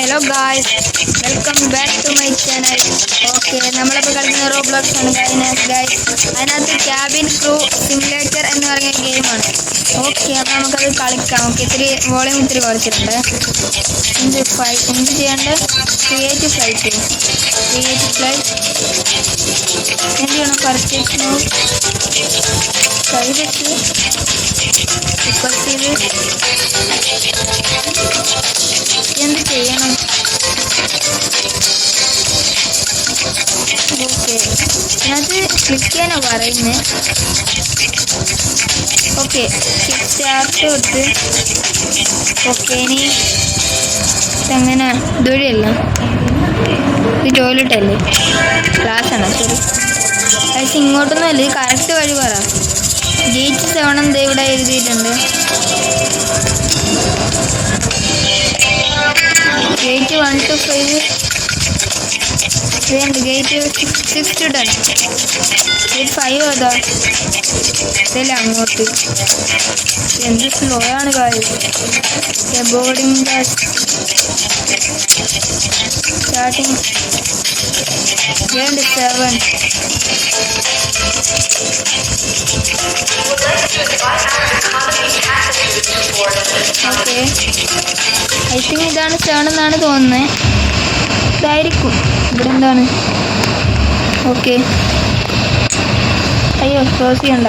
Hello guys welcome back to my channel okay നമ്മളിപ്പോൾ കളിക്കുന്ന Roblox ആണ് ഗൈനാസ് ഗായ്സ് അതിനകത്ത് ക്യാബിൻ ക്രൂ സിമുലേറ്റർ എന്ന് പറയുന്ന ഗെയിമാണ് ഓക്കെ അപ്പോൾ നമുക്കത് കളിക്കാം. ഓക്കെ ഇത്തിരി വോളിയം ഇത്തിരി കുറച്ചിട്ടുണ്ട്. എന്ത് ഫൈ എന്ത് ചെയ്യേണ്ടത് ക്രിയേറ്റീവ് ഫ്ലൈറ്റ് ക്രിയേറ്റ് ഫ്ലൈറ്റ് എന്ത് ചെയ്യണം? പർച്ചേസ് കൈ വെച്ച് ചെയ്ത്. ക്ലിക്ക് ചെയ്യാനാ പറയുന്നത് ഓക്കെ ചാർട്ട് തൊട്ട് ഓക്കെ ഇനി അങ്ങനെ ഇതുവഴിയല്ല ഇത് ടോയ്ലറ്റ് അല്ലേ ക്ലാസ് ആണോ ശരി പക്ഷെ ഇങ്ങോട്ടൊന്നും അല്ല? ഇത് കറക്റ്റ് വഴി പറ. ഗേറ്റ് സെവണം എന്താ ഇവിടെ എഴുതിയിട്ടുണ്ട്? Gate one two five gate six six two ten gate five അതാ ഇതല്ലേ അങ്ങോട്ട്. എന്ത് സ്ലോ ആണ് കാര്യം ബോർഡിംഗ് സ്റ്റാർട്ടിങ് ഇതുണ്ട് സെവൻ ഓക്കെ ഐ തിങ്ക് ഇതാണ് സെവൻ എന്നാണ് തോന്നുന്നത് ഇതായിരിക്കും. ഇവിടെ എന്താണ് ഓക്കെ. അയ്യോ ക്ലോസ് ചെയ്യണ്ട.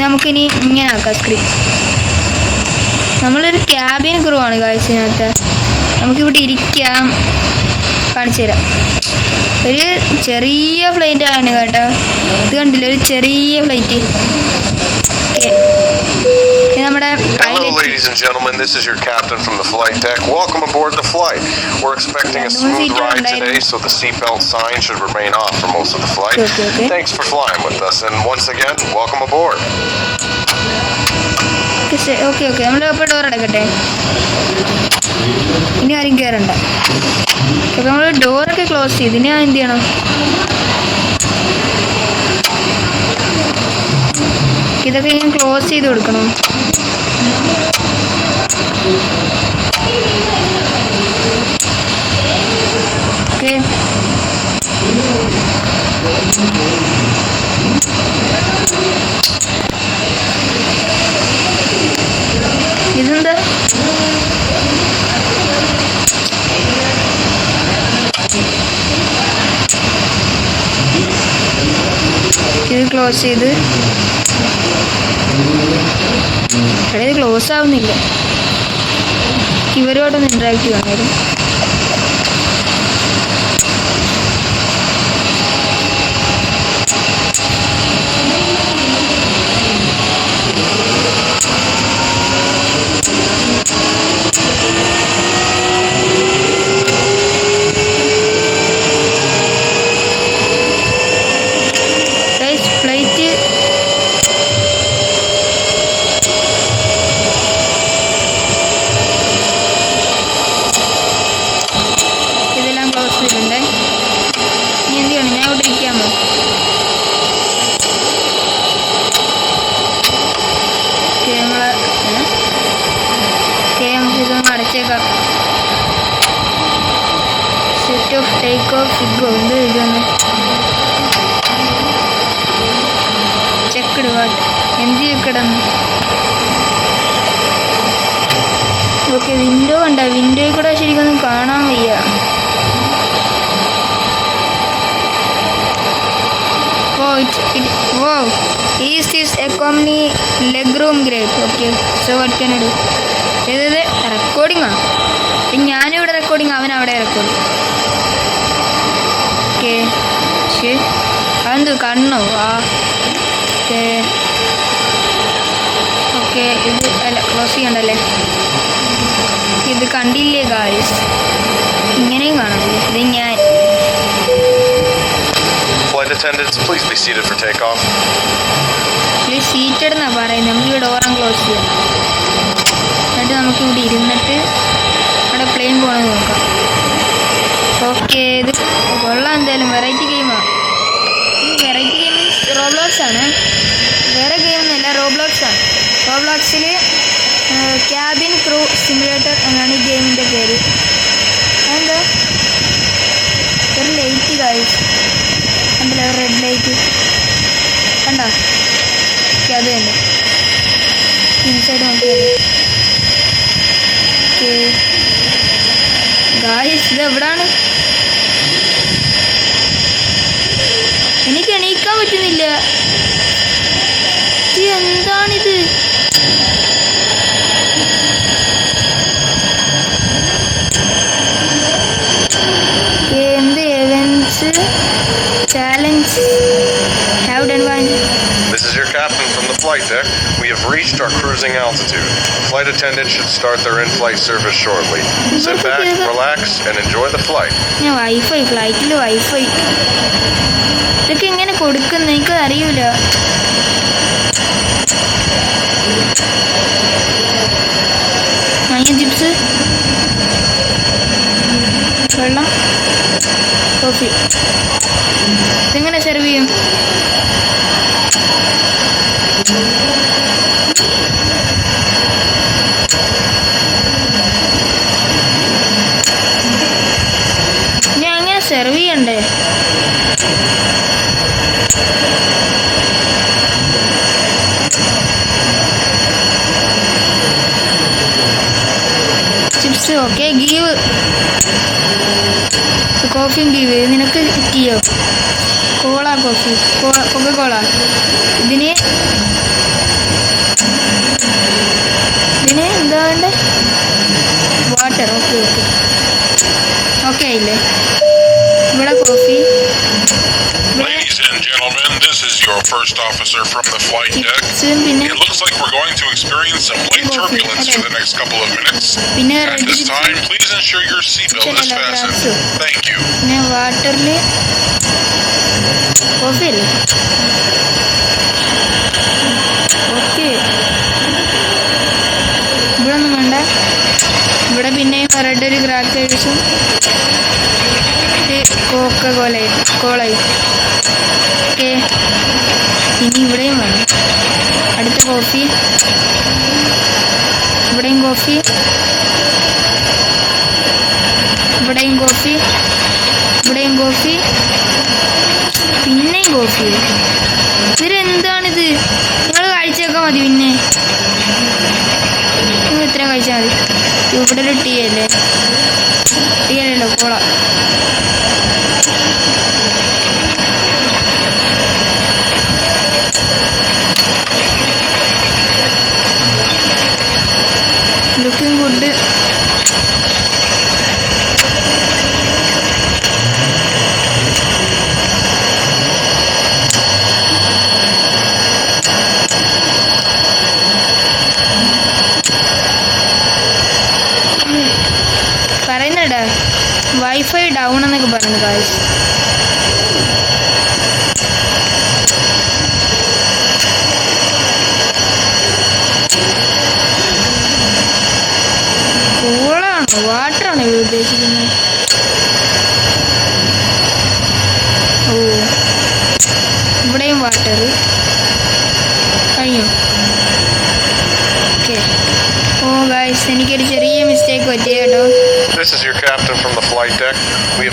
നമുക്കിനി ഇങ്ങനെ ആക്കാം സ്ക്രീൻ നമ്മളൊരു ക്യാബിൻ ക്രൂ ആണ് കാഴ്ചനകത്ത് നമുക്കിവിടെ ഇരിക്കാം. കാണിച്ചു തരാം. ഒരു ചെറിയ ഫ്ലൈറ്റ് ആണ് കേട്ടോ. ഇത് കണ്ടില്ല? ഒരു ചെറിയ ഫ്ലൈറ്റ് നമ്മുടെ Hello, pilot ladies and gentlemen. This is your captain from the flight deck. Welcome aboard the flight. We're expecting a Yeah, smooth we ride don't today, so the seatbelt sign should remain off for most of the flight. Okay, okay. Thanks for flying with us, and once again, welcome aboard. Okay okay നമ്മൾ അപ്പോൾ door അടക്കട്ടെ ഇനി ആരും കയറണ്ട അപ്പോൾ നമ്മൾ ഡോറൊക്കെ close ചെയ്ത് ഇനി ഞാൻ എന്ത് ചെയ്യണം ഇതൊക്കെ ഞാൻ ക്ലോസ് ചെയ്ത് കൊടുക്കണം ഓക്കെ ഇതെന്താ ഇത് ക്ലോസ് ചെയ്ത് എടാ ക്ലോസ് ആവുന്നില്ല. ഇവരോടൊന്ന് ഇൻട്രാക്ട് ചെയ്യണമായിരുന്നു ഗൈസ് ഫ്ലൈറ്റ് ഇതെല്ലാം ക്ലോസ് ചെയ്തിട്ടുണ്ടേ ഇനി എന്ത് ചെയ്യണം ഞാൻ ഇവിടെ ഇരിക്കാമോ ഓക്കെ നമ്മൾ ഓക്കെ നമുക്ക് ഇതൊന്ന് അടച്ചേക്കാം സെറ്റ് ഓഫ് ടേക്ക് ഓഫ് ഫിഗോ എന്ത് എഴുതുന്നു ചെക്കട് വാട്ട് എന്ത് ചെക്കടെന്ന് ഓക്കെ വിൻഡോ കണ്ട. വിൻഡോയിൽ കൂടെ ശരിക്കൊന്നും കാണാൻ വയ്യ. ഓ it oh is this economy leg room great okay so what can do ഏത് റെക്കോർഡിംഗ് ആണ് ഇപ്പം ഞാനിവിടെ റെക്കോർഡിങ് അവൻ അവിടെ റെക്കോർഡിങ് ഓക്കെ. അതെന്ത് കണ്ണോ? ആ. ഓക്കെ. ഓക്കെ ഇത് അല്ല ക്ലോസ് ചെയ്യണ്ടല്ലേ? ഇത് കണ്ടില്ലേ ഗായ്സ് ഇങ്ങനെയും കാണാമല്ലേ ഇത് ഞാൻ. സീറ്റഡ് എന്നാ പറയുന്നത്. നമ്മൾ ഈ ഡോറും ക്ലോസ് ചെയ്യണം. എന്നിട്ട് നമുക്ക് ഇവിടെ ഇരുന്നിട്ട് ട്രെയിൻ പോണത് നോക്കാം. ഓക്കെ ഇത് കൊള്ളാം എന്തായാലും. വെറൈറ്റി ഗെയിമാണ് ഈ വെറൈറ്റി ഗെയിം റോബ്ലോക്സ് ആണ്. വേറെ ഗെയിമൊന്നുമില്ല റോബ്ലോക്സ് ആണ് റോബ്ലോക്സിൽ ക്യാബിൻ ക്രൂ സിമുലേറ്റർ എന്നാണ് ഈ ഗെയിമിന്റെ പേര്. എന്താ ഒരു ലൈറ്റ് കാഴ്ച കണ്ടല്ലോ? റെഡ് ലൈറ്റ് കണ്ടോ? ഓക്കെ അത് തന്നെ. ഇൻസൈഡ് നോക്കിയാൽ ഓക്കെ. ഇത് എവിടാണ്? എനിക്ക് എണീക്കാൻ പറ്റുന്നില്ല. എന്താണിത്? reached our cruising altitude. Flight attendants should start their in-flight service shortly. Sit back, relax, and enjoy the flight. ഞാൻ വൈഫൈ ഫ്ലൈറ്റിൽ വൈഫൈ ഇതൊക്കെ എങ്ങനെ കൊടുക്കുന്ന എനിക്ക് അറിയൂല മഞ്ഞ ചിപ്സ് വെള്ളം കോഫി ചിപ്സ് ഓക്കെ ഗീവ് കോഫിയും ഗീവ് നിനക്ക് ടീയോ കോള കോഫി കൊക്ക കോള ഇതിന് ഇതിന് എന്താ വേണ്ടേ വാട്ടർ ഓക്കെ ഓക്കെ ഓക്കെ ആയില്ലേ ഇവിടെ coffee Ladies and gentlemen, this is your first officer from the flight deck. It looks like we're going to experience some turbulence for the next couple of minutes. പിന്നെ At this time, please ensure your seatbelt is fastened. Thank you. പിന്നെ വാട്ടറിൽ coffee അല്ലേ okay ഇവിടെ ഒന്നും വേണ്ട ഇവിടെ പിന്നെയും red ഒരു ക്രാക്കേഴ്സും കോക്ക കോലയും കോളയും ഓക്കെ ഇനി ഇവിടെയും വേണം അടുത്ത കോഫി കോഫി. ഇവിടെയും കോഫി. ഇവിടെയും കോഫി. പിന്നെയും കോഫി. ഇവരെന്താണിത് നിങ്ങൾ കഴിച്ചൊക്കെ മതി പിന്നെ. ഇത്രയും കഴിച്ചാൽ മതി. ഇവിടെ ഒരു ടീ അല്ലേ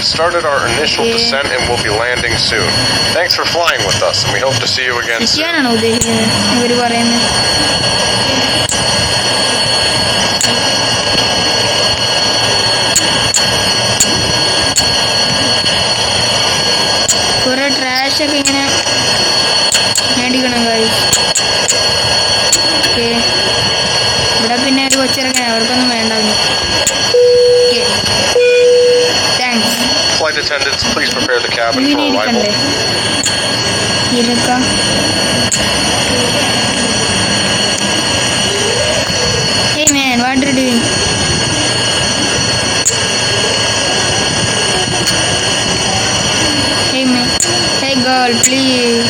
We have started our initial Yeah. descent and will be landing soon. Thanks for flying with us, and we hope to see you again soon. attendants, please prepare the cabin for arrival. இருக்கா Hey man, what are you doing? Hey man, hey girl, please.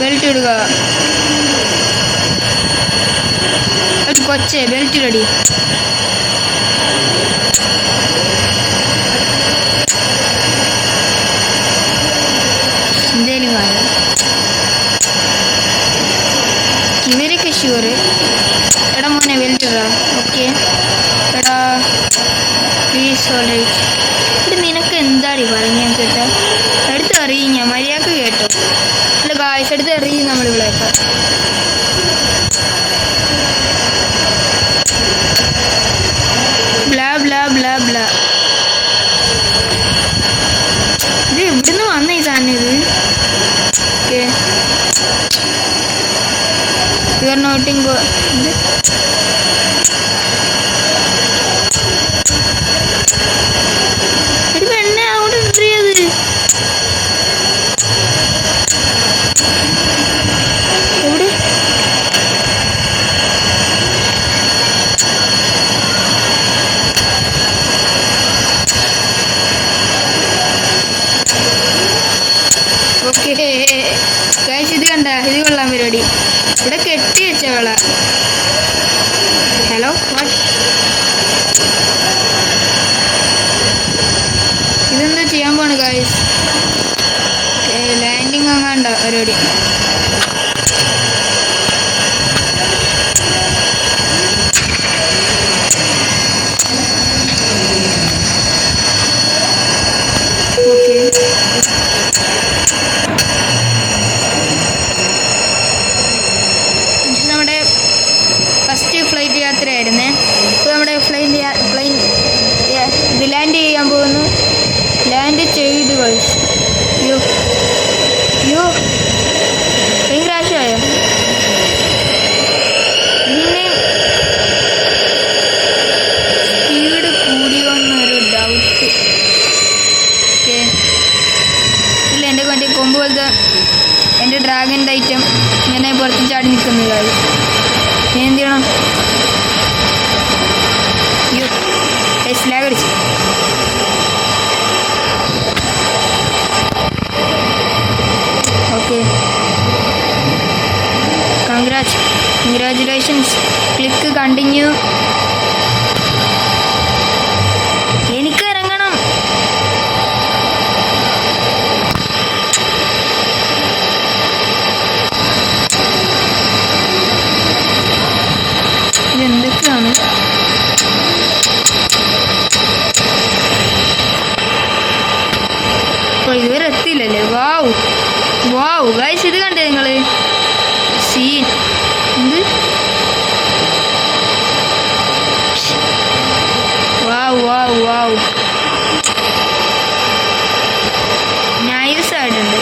Belt இடுகா. அது கொச்சே, belt இடுடி. Congrat congratulations click continue എനിക്ക് ഇറങ്ങണം. ഇതെന്തൊക്കെയാണ്? എത്തിയില്ലല്ലേ? വാവ് വാവ് guys ഇത് കണ്ടേ നിങ്ങൾ? സീൻ എന്ത്? വാവ് വാവ് വാവ് നൈസ് ആയിട്ടുണ്ട്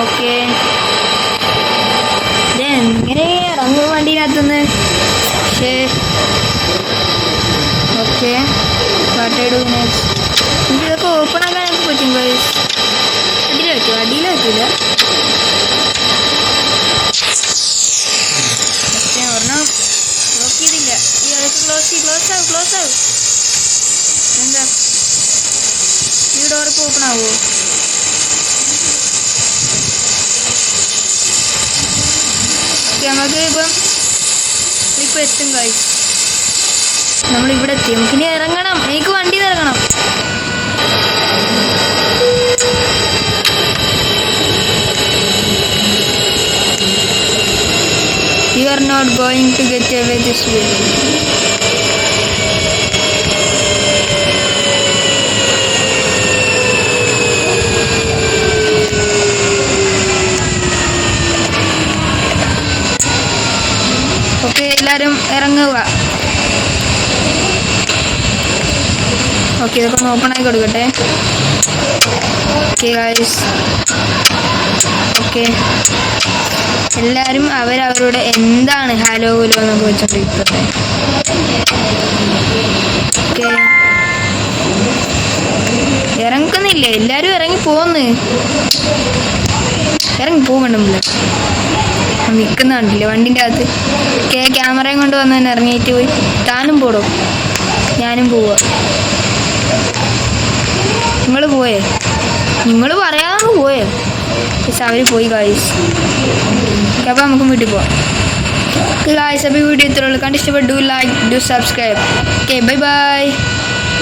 ഓക്കെ. എങ്ങനെ ഇറങ്ങും വണ്ടിനകത്തുനിന്ന്? പക്ഷേ ഓക്കെ. പാട്ടയുടെ ഇതൊക്കെ ഓപ്പൺ ആക്കാൻ പറ്റും ഗൈസ് അടിയിൽ പറ്റുമോ അടിയിൽ വയ്ക്കില്ല പക്ഷേ ഒരെണ്ണം ചെയ്തില്ല. ഈ ക്ലോസ് ചെയ്ത് ക്ലോസ് ആവും ക്ലോസ് ആവും. എന്താ? ഈ ഡോർക്ക് ഓപ്പൺ ആവുമോ നമുക്ക് ഇപ്പം ഇപ്പം എത്തും കാഴ്ച നമ്മളിവിടെ എത്തി. നമുക്കിനി ഇറങ്ങണം. എനിക്ക് വണ്ടിയിൽ ഇറങ്ങണം are not going to get away this way. എല്ലാവരും ഇറങ്ങുക. ഓക്കെ ഇതൊക്കെ ഒന്ന് ഓപ്പൺ ആക്കി കൊടുക്കട്ടെ. ഓക്കെ ഗായ്സ് ഓക്കെ എല്ലാവരും അവരവരുടെ എന്താണ് ഹലോ ഹലോ എന്നൊക്കെ വെച്ചോണ്ടിരിക്കട്ടെ ഇറങ്ങുന്നില്ലേ? എല്ലാരും ഇറങ്ങി പോന്ന്. ഇറങ്ങി പോകണ്ടമില്ല നിൽക്കുന്ന കണ്ടില്ലേ വണ്ടിന്റെ അകത്ത്? കേ ക്യാമറയും കൊണ്ട് വന്ന് തന്നെ ഇറങ്ങിയിട്ട് പോയി. താനും പോടോ. ഞാനും പോവാ. നിങ്ങൾ പോയേ? നിങ്ങൾ പറയാതെ പോയേ? പക്ഷെ അവർ പോയി കായ്സ് അപ്പോൾ നമുക്ക് വീട്ടിൽ പോവാം. ഗായ്സ് അപ്പോൾ വീഡിയോ ഇത്രയുള്ളൂ കണ്ട് ഇഷ്ടപ്പെട്ടു like do subscribe okay bye bye